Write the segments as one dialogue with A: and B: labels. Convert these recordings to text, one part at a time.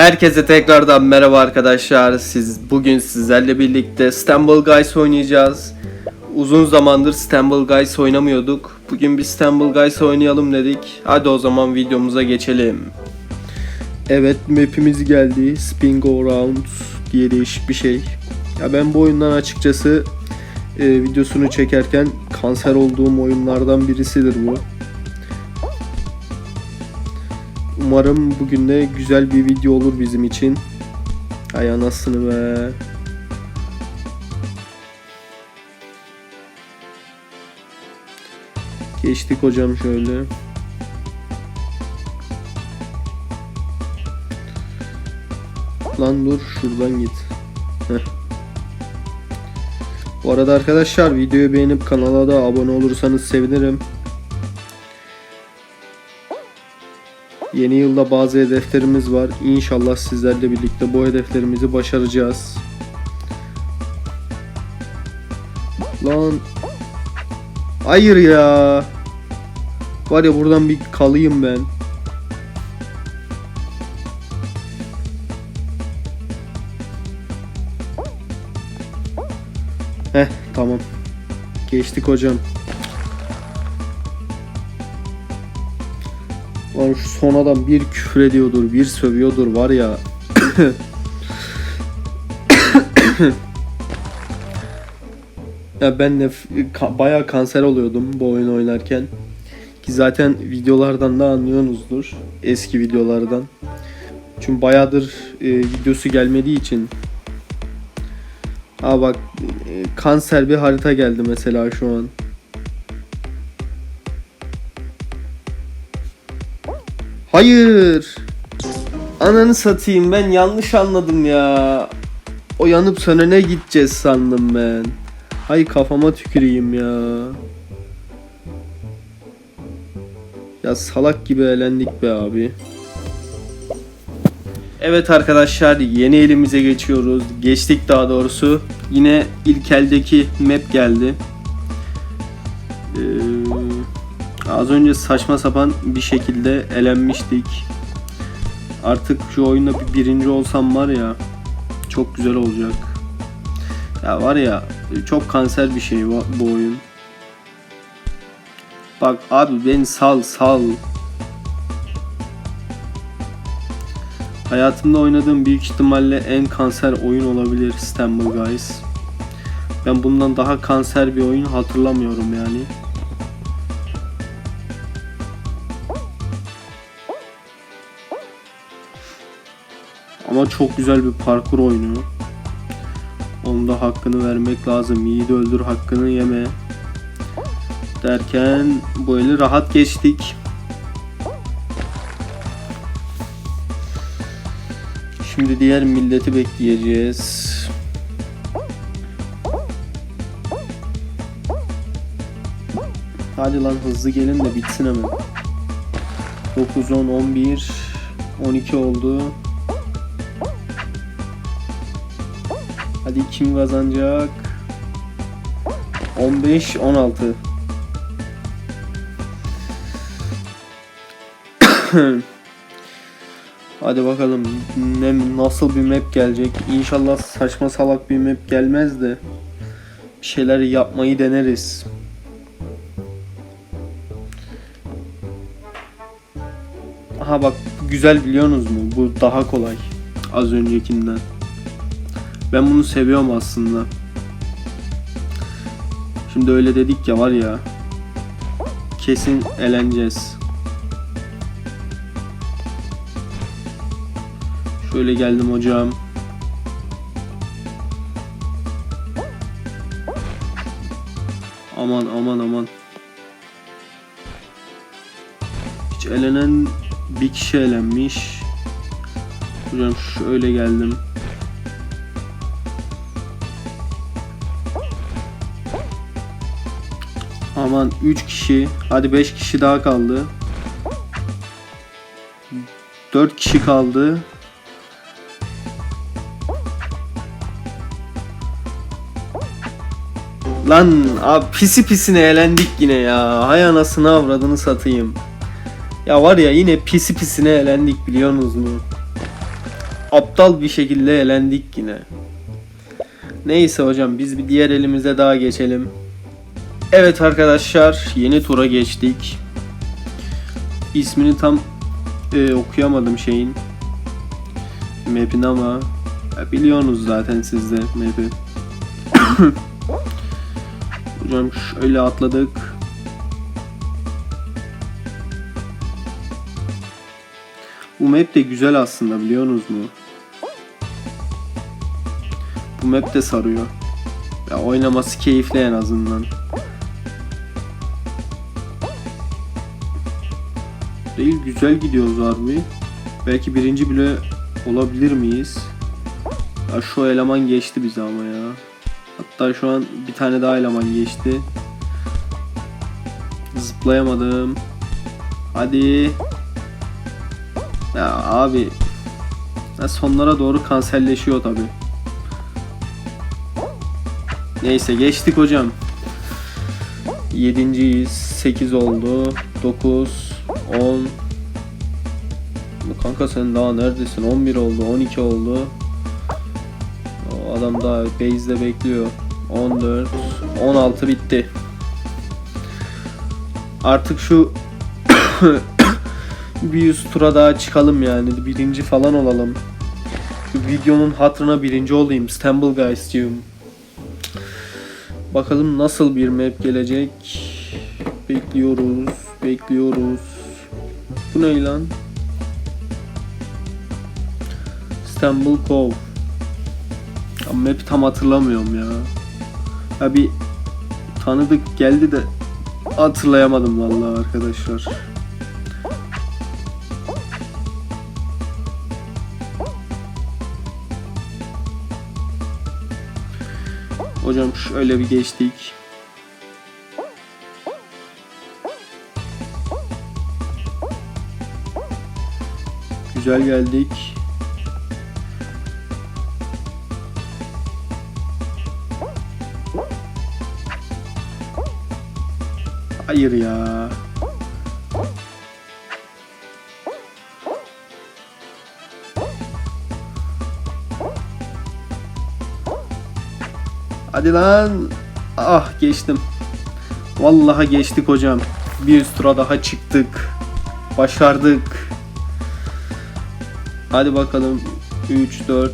A: Herkese tekrardan merhaba arkadaşlar. Siz bugün sizlerle birlikte Stumble Guys oynayacağız. Uzun zamandır Stumble Guys oynamıyorduk. Bugün bir Stumble Guys oynayalım dedik. Hadi o zaman videomuza geçelim. Evet map'imiz geldi. Spin Go Round diye değişik bir şey. Ya ben bu oyundan açıkçası e, videosunu çekerken kanser olduğum oyunlardan birisidir bu. Umarım bugün de güzel bir video olur bizim için. Ay anasını be. Geçtik hocam şöyle. Lan dur şuradan git. Heh. Bu arada arkadaşlar videoyu beğenip kanala da abone olursanız sevinirim. Yeni yılda bazı hedeflerimiz var. İnşallah sizlerle birlikte bu hedeflerimizi başaracağız. Lan. Hayır ya. Var ya buradan bir kalayım ben. Heh tamam. Geçtik hocam. Lan şu son adam bir küfür ediyordur, bir sövüyordur var ya. ya ben de ka- bayağı kanser oluyordum bu oyun oynarken. Ki zaten videolardan da anlıyorsunuzdur. Eski videolardan. Çünkü bayağıdır e, videosu gelmediği için. Aa bak e, kanser bir harita geldi mesela şu an. Hayır. Ananı satayım ben yanlış anladım ya. O yanıp sönene gideceğiz sandım ben. Hay kafama tüküreyim ya. Ya salak gibi elendik be abi. Evet arkadaşlar yeni elimize geçiyoruz. Geçtik daha doğrusu. Yine ilk eldeki map geldi. Az önce saçma sapan bir şekilde elenmiştik. Artık şu oyunda bir birinci olsam var ya çok güzel olacak. Ya var ya çok kanser bir şey bu oyun. Bak abi beni sal sal. Hayatımda oynadığım büyük ihtimalle en kanser oyun olabilir Stumble Guys. Ben bundan daha kanser bir oyun hatırlamıyorum yani. Ama çok güzel bir parkur oyunu. Onun da hakkını vermek lazım. Yiğidi öldür hakkını yeme. Derken bu eli rahat geçtik. Şimdi diğer milleti bekleyeceğiz. Hadi lan hızlı gelin de bitsin hemen. 9, 10, 11, 12 oldu. Hadi kim kazanacak? 15 16. Hadi bakalım ne nasıl bir map gelecek? İnşallah saçma salak bir map gelmez de bir şeyler yapmayı deneriz. Aha bak güzel biliyorsunuz mu? Bu daha kolay az öncekinden. Ben bunu seviyorum aslında. Şimdi öyle dedik ya var ya. Kesin eleneceğiz. Şöyle geldim hocam. Aman aman aman. Hiç elenen bir kişi elenmiş. Hocam şöyle geldim. Aman 3 kişi. Hadi 5 kişi daha kaldı. 4 kişi kaldı. Lan abi pisi pisine elendik yine ya. Hay anasını avradını satayım. Ya var ya yine pisi pisine elendik biliyorsunuz mu? aptal bir şekilde elendik yine. Neyse hocam biz bir diğer elimize daha geçelim. Evet arkadaşlar yeni tura geçtik. İsmini tam e, okuyamadım şeyin. Map'in ama ya biliyorsunuz zaten siz de map'i. Hocam şöyle atladık. Bu map de güzel aslında biliyorsunuz mu? Bu map de sarıyor. Ya oynaması keyifli en azından. Değil güzel gidiyoruz harbi. Belki birinci bile olabilir miyiz? Ya şu eleman geçti bize ama ya. Hatta şu an bir tane daha eleman geçti. Zıplayamadım. Hadi. Ya abi. Ya sonlara doğru kanserleşiyor tabi. Neyse geçtik hocam. Yedinciyiz. 8 oldu. 9 10 Kanka sen daha neredesin? 11 oldu. 12 oldu. O adam daha base'de bekliyor. 14 16 bitti. Artık şu bir 100 tura daha çıkalım yani. Birinci falan olalım. Şu videonun hatırına birinci olayım. Stumble Guys'cığım. Bakalım nasıl bir map gelecek. Bekliyoruz. Bekliyoruz. Bu ne lan? Stumble Cove. Ya map'i tam hatırlamıyorum ya. Ya bir tanıdık geldi de hatırlayamadım vallahi arkadaşlar. Hocam şöyle bir geçtik. Güzel geldik. Hayır ya. Hadi lan. Ah geçtim. Vallahi geçtik hocam. Bir üst tura daha çıktık. Başardık. Hadi bakalım. 3, 4,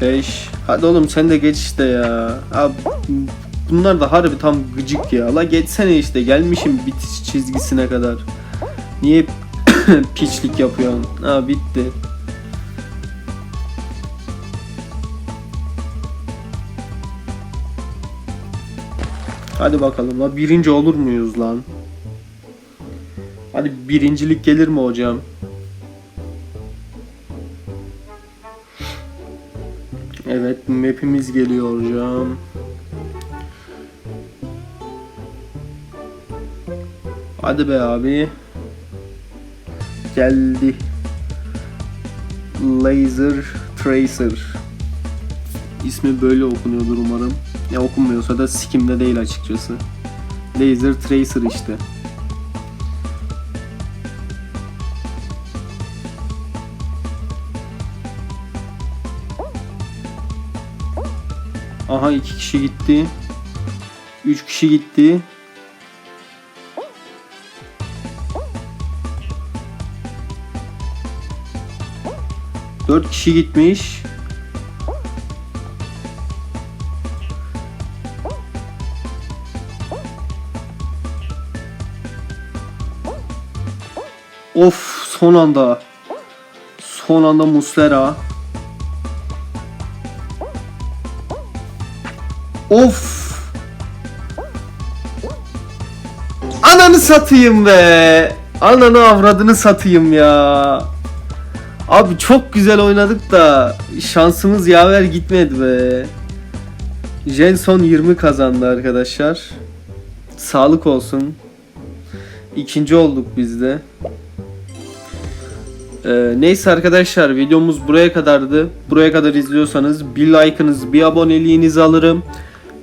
A: 5. Hadi oğlum sen de geç işte ya. Abi, bunlar da harbi tam gıcık ya. La geçsene işte. Gelmişim bitiş çizgisine kadar. Niye piçlik yapıyorsun? Ha bitti. Hadi bakalım la birinci olur muyuz lan? Hadi birincilik gelir mi hocam? Evet map'imiz geliyor hocam. Hadi be abi. Geldi. Laser Tracer. İsmi böyle okunuyordur umarım. Ne okunmuyorsa da sikimde değil açıkçası. Laser Tracer işte. Aha iki kişi gitti. Üç kişi gitti. Dört kişi gitmiş. Of son anda. Son anda Muslera. Of. Ananı satayım be. Ananı avradını satayım ya. Abi çok güzel oynadık da şansımız yaver gitmedi be. Jenson 20 kazandı arkadaşlar. Sağlık olsun. İkinci olduk biz de. Ee, neyse arkadaşlar videomuz buraya kadardı. Buraya kadar izliyorsanız bir like'ınız bir aboneliğinizi alırım.